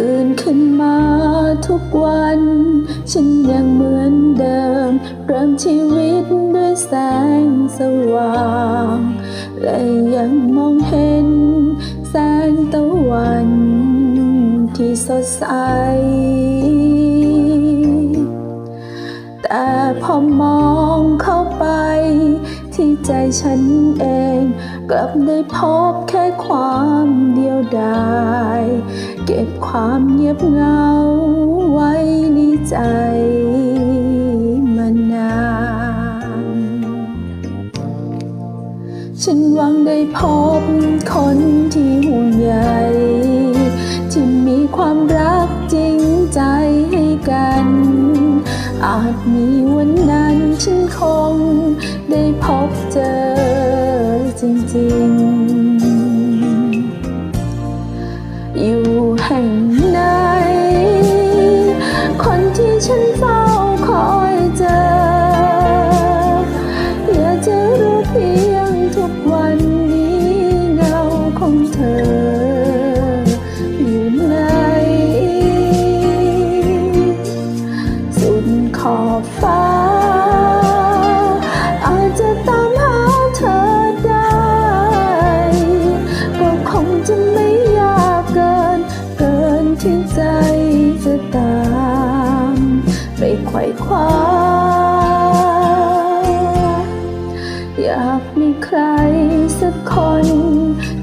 ตื่นขึ้นมาทุกวัน ฉันยังเหมือนเดิม เริ่มชีวิตด้วยแสงสว่าง และยังมองเห็น แสงตะวัน ที่สดใส แต่พอมองเข้าไป ที่ใจฉันเอง กลับได้พบแค่ความเดียวดาย เก็บความเงียบเหงาไว้ในใจมานาน ฉันหวังได้พบคนที่ห่วงใยที่มีความรักจริงใจให้กัน อาจมีวันนั้นฉันคงได้พบเจอจริงๆ ไปไขว่คว้า อยากมีใครสักคน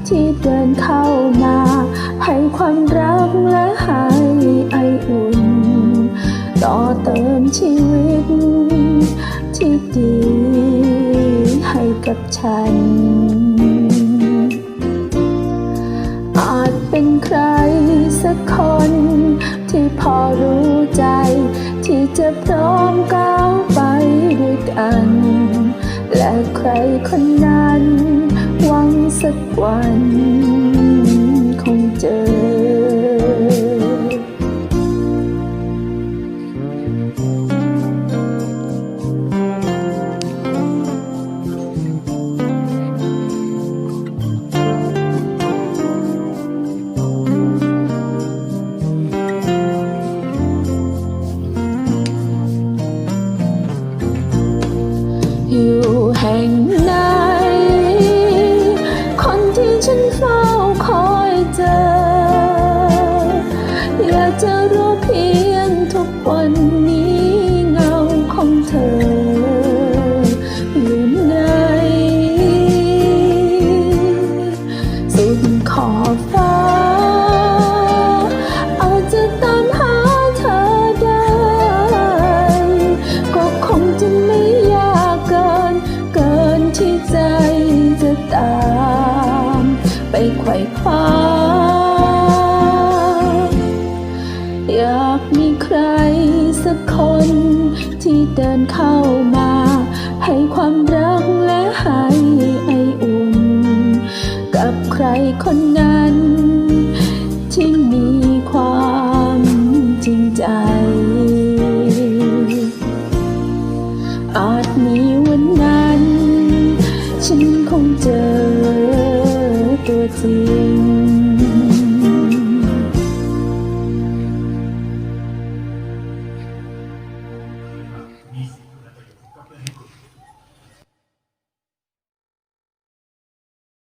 ที่เดินเข้ามา ให้ความรักและให้ไออุ่น ต่อเติมชีวิต ที่ดีให้กับฉัน อาจเป็นใครสักคน ที่พอรู้ใจ ที่จะพร้อมก้าวไปด้วยกัน และใครคนนั้น หวังสักวัน อยู่แห่งไหน คนที่ฉันเฝ้าคอยเจอ อยากจะรู้เพียงทุกวันนี้ ที่ใจจะตาม ไปไขว่คว้า อยากมีใครสักคน ที่เดินเข้ามา ให้ความรักและให้ไออุ่น กับใครคนนั้น นั้